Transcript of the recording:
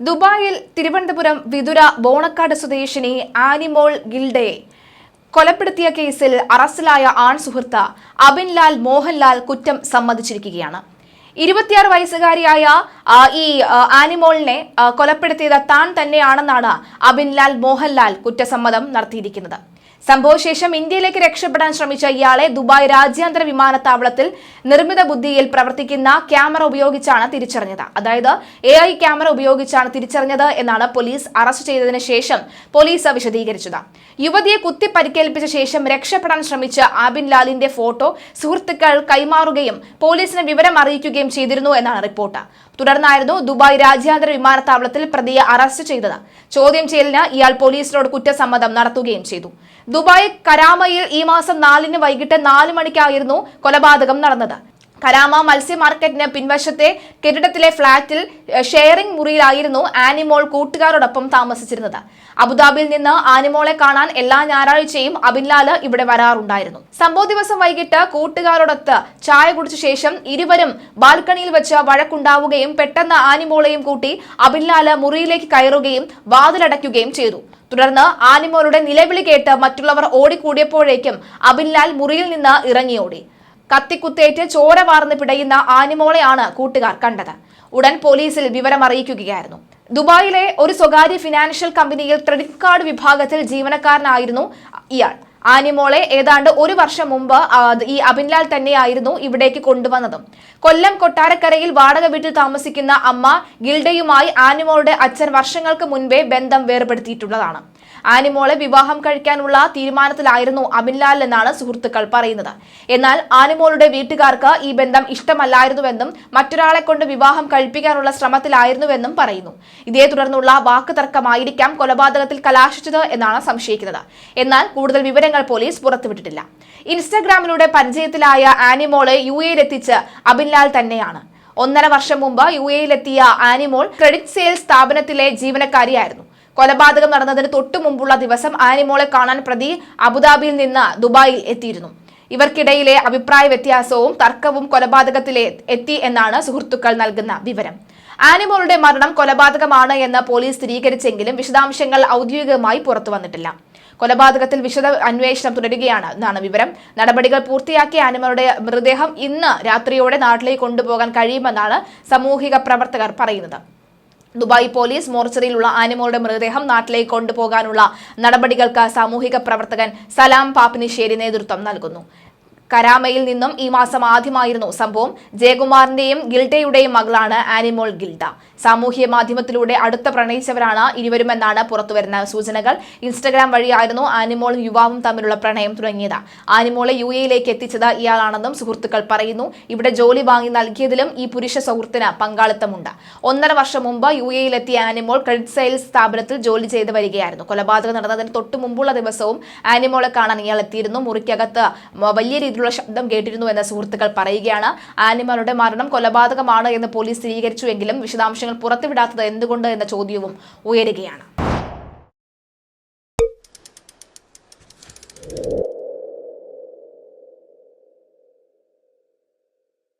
ദുബായിൽ തിരുവനന്തപുരം വിതുര ബോണക്കാട് സ്വദേശിനി ആനിമോൾ ഗിൽഡയെ കൊലപ്പെടുത്തിയ കേസിൽ അറസ്റ്റിലായ ആൺ സുഹൃത്ത് അബിൻലാൽ മോഹൻലാൽ കുറ്റം സമ്മതിച്ചിരിക്കുകയാണ്. ഇരുപത്തിയാറ് വയസ്സുകാരിയായ ഈ ആനിമോളിനെ കൊലപ്പെടുത്തിയത് താൻ തന്നെയാണെന്നാണ് അബിൻലാൽ മോഹൻലാൽ കുറ്റസമ്മതം നടത്തിയിരിക്കുന്നത്. സംഭവശേഷം ഇന്ത്യയിലേക്ക് രക്ഷപ്പെടാൻ ശ്രമിച്ച ഇയാളെ ദുബായ് രാജ്യാന്തര വിമാനത്താവളത്തിൽ നിർമ്മിത ബുദ്ധിയിൽ പ്രവർത്തിക്കുന്ന ക്യാമറ ഉപയോഗിച്ചാണ് തിരിച്ചറിഞ്ഞത്. അതായത് എ ഐ ക്യാമറ ഉപയോഗിച്ചാണ് തിരിച്ചറിഞ്ഞത് എന്നാണ് പോലീസ് അറസ്റ്റ് ചെയ്തതിനു ശേഷം പോലീസ് വിശദീകരിച്ചത്. യുവതിയെ കുത്തി പരിക്കേൽപ്പിച്ച ശേഷം രക്ഷപ്പെടാൻ ശ്രമിച്ച ആബിൻ ലാലിന്റെ ഫോട്ടോ സുഹൃത്തുക്കൾ കൈമാറുകയും പോലീസിന് വിവരം അറിയിക്കുകയും ചെയ്തിരുന്നു എന്നാണ് റിപ്പോർട്ട്. തുടർന്നായിരുന്നു ദുബായ് രാജ്യാന്തര വിമാനത്താവളത്തിൽ പ്രതിയെ അറസ്റ്റ് ചെയ്തത്. ചോദ്യം ചെയ്യലിന് ഇയാൾ പോലീസിനോട് കുറ്റസമ്മതം നടത്തുകയും ചെയ്തു. ദുബായ് കരാമയിൽ ഈ മാസം നാലിന് വൈകിട്ട് നാല് മണിക്കായിരുന്നു കൊലപാതകം നടന്നത്. കരാമ മത്സ്യ മാർക്കറ്റിന് പിൻവശത്തെ കെട്ടിടത്തിലെ ഫ്ളാറ്റിൽ ഷെയറിംഗ് മുറിയിലായിരുന്നു ആനിമോൾ കൂട്ടുകാരോടൊപ്പം താമസിച്ചിരുന്നത്. അബുദാബിയിൽ നിന്ന് ആനിമോളെ കാണാൻ എല്ലാ ഞായറാഴ്ചയും അബിൻലാൽ ഇവിടെ വരാറുണ്ടായിരുന്നു. സംഭവ ദിവസം വൈകിട്ട് കൂട്ടുകാരോടൊത്ത് ചായ കുടിച്ച ശേഷം ഇരുവരും ബാൽക്കണിയിൽ വെച്ച് വഴക്കുണ്ടാവുകയും പെട്ടെന്ന് ആനിമോളെയും കൂട്ടി അബിൻലാൽ മുറിയിലേക്ക് കയറുകയും വാതിലടയ്ക്കുകയും ചെയ്തു. തുടർന്ന് ആനിമോളുടെ നിലവിളി കേട്ട് മറ്റുള്ളവർ ഓടിക്കൂടിയപ്പോഴേക്കും അബിൻലാൽ മുറിയിൽ നിന്ന് ഇറങ്ങിയോടി. കത്തിക്കുത്തേറ്റ് ചോര വാർന്ന് പിടയുന്ന ആനിമോളെയാണ് കൂട്ടുകാർ കണ്ടത്. ഉടൻ പോലീസിൽ വിവരം അറിയിക്കുകയായിരുന്നു. ദുബായിലെ ഒരു സ്വകാര്യ ഫിനാൻഷ്യൽ കമ്പനിയിൽ ക്രെഡിറ്റ് കാർഡ് വിഭാഗത്തിൽ ജീവനക്കാരനായിരുന്നു ഇയാൾ. ആനിമോളെ ഏതാണ്ട് ഒരു വർഷം മുമ്പ് ഈ അബിൻലാൽ തന്നെയായിരുന്നു ഇവിടേക്ക് കൊണ്ടുവന്നതും. കൊല്ലം കൊട്ടാരക്കരയിൽ വാടക വീട്ടിൽ താമസിക്കുന്ന അമ്മ ഗിൽഡയുമായി ആനിമോളുടെ അച്ഛൻ വർഷങ്ങൾക്ക് മുൻപേ ബന്ധം വേർപെടുത്തിയിട്ടുള്ളതാണ്. ആനിമോളെ വിവാഹം കഴിക്കാനുള്ള തീരുമാനത്തിലായിരുന്നു അബിൻലാൽ എന്നാണ് സുഹൃത്തുക്കൾ പറയുന്നത്. എന്നാൽ ആനിമോളുടെ വീട്ടുകാർക്ക് ഈ ബന്ധം ഇഷ്ടമല്ലായിരുന്നുവെന്നും മറ്റൊരാളെ കൊണ്ട് വിവാഹം കഴിപ്പിക്കാനുള്ള ശ്രമത്തിലായിരുന്നുവെന്നും പറയുന്നു. ഇതേ തുടർന്നുള്ള വാക്കുതർക്കമായിരിക്കാം കൊലപാതകത്തിൽ കലാശിച്ചത് എന്നാണ് സംശയിക്കുന്നത്. എന്നാൽ കൂടുതൽ വിവരങ്ങൾ പോലീസ് പുറത്തുവിട്ടിട്ടില്ല. ഇൻസ്റ്റഗ്രാമിലൂടെ പരിചയത്തിലായ ആനിമോളെ യു എയിലെത്തിച്ച് അബിൻലാൽ തന്നെയാണ്. ഒന്നര വർഷം മുമ്പ് യു എയിലെത്തിയ ആനിമോൾ ക്രെഡിറ്റ് സെയിൽസ് സ്ഥാപനത്തിലെ ജീവനക്കാരിയായിരുന്നു. കൊലപാതകം നടന്നതിന് തൊട്ടു മുമ്പുള്ള ദിവസം ആനിമോളെ കാണാൻ പ്രതി അബുദാബിയിൽ നിന്ന് ദുബായിൽ എത്തിയിരുന്നു. ഇവർക്കിടയിലെ അഭിപ്രായ വ്യത്യാസവും തർക്കവും കൊലപാതകത്തിലെ എത്തി എന്നാണ് സുഹൃത്തുക്കൾ നൽകുന്ന വിവരം. ആനിമോളുടെ മരണം കൊലപാതകമാണ് എന്ന് പോലീസ് സ്ഥിരീകരിച്ചെങ്കിലും വിശദാംശങ്ങൾ ഔദ്യോഗികമായി പുറത്തു വന്നിട്ടില്ല കൊലപാതകത്തിൽ വിശദ അന്വേഷണം തുടരുകയാണ് എന്നാണ് വിവരം. നടപടികൾ പൂർത്തിയാക്കിയ ആനിമറുടെ മൃതദേഹം ഇന്ന് രാത്രിയോടെ നാട്ടിലേക്ക് കൊണ്ടുപോകാൻ കഴിയുമെന്നാണ് സാമൂഹിക പ്രവർത്തകർ പറയുന്നത്. ദുബായ് പോലീസ് മോർച്ചറിയിലുള്ള ആനിമോളുടെ മൃതദേഹം നാട്ടിലേക്ക് കൊണ്ടുപോകാനുള്ള നടപടികൾക്ക് സാമൂഹിക പ്രവർത്തകൻ സലാം പാപ്പിനിശ്ശേരി നേതൃത്വം നൽകുന്നു. കരാമയിൽ നിന്നും ഈ മാസം ആദ്യമായിരുന്നു സംഭവം. ജയകുമാറിന്റെയും ഗിൽഡയുടെയും മകളാണ് ആനിമോൾ ഗിൽഡ. സാമൂഹ്യ മാധ്യമത്തിലൂടെ അടുത്ത പ്രണയിച്ചവരാണ് ഇരുവരുമെന്നാണ് പുറത്തുവരുന്ന സൂചനകൾ. ഇൻസ്റ്റഗ്രാം വഴിയായിരുന്നു ആനിമോളും യുവാവും തമ്മിലുള്ള പ്രണയം തുടങ്ങിയത്. ആനിമോളെ യു എയിലേക്ക് എത്തിച്ചത് ഇയാളാണെന്നും സുഹൃത്തുക്കൾ പറയുന്നു. ഇവിടെ ജോലി വാങ്ങി നൽകിയതിലും ഈ പുരുഷ സുഹൃത്തിന് പങ്കാളിത്തമുണ്ട്. ഒന്നര വർഷം മുമ്പ് യു എയിലെത്തിയ ആനിമോൾ ക്രെഡിറ്റ് സെയിൽസ് സ്ഥാപനത്തിൽ ജോലി ചെയ്ത് വരികയായിരുന്നു. കൊലപാതകം നടന്നതിന് തൊട്ടു മുമ്പുള്ള ദിവസവും ആനിമോളെ കാണാൻ ഇയാൾ എത്തിയിരുന്നു. മുറിക്കകത്ത് വലിയ രീതിയിലുള്ള തരത്തിലുള്ള ശബ്ദം കേട്ടിരുന്നു എന്ന് സുഹൃത്തുക്കൾ പറയുകയാണ്. ആനിമകളുടെ മരണം കൊലപാതകമാണ് എന്ന് പോലീസ് സ്ഥിരീകരിച്ചുവെങ്കിലും വിശദാംശങ്ങൾ പുറത്തുവിടാത്തത് എന്തുകൊണ്ട് എന്ന ചോദ്യവും ഉയരുകയാണ്.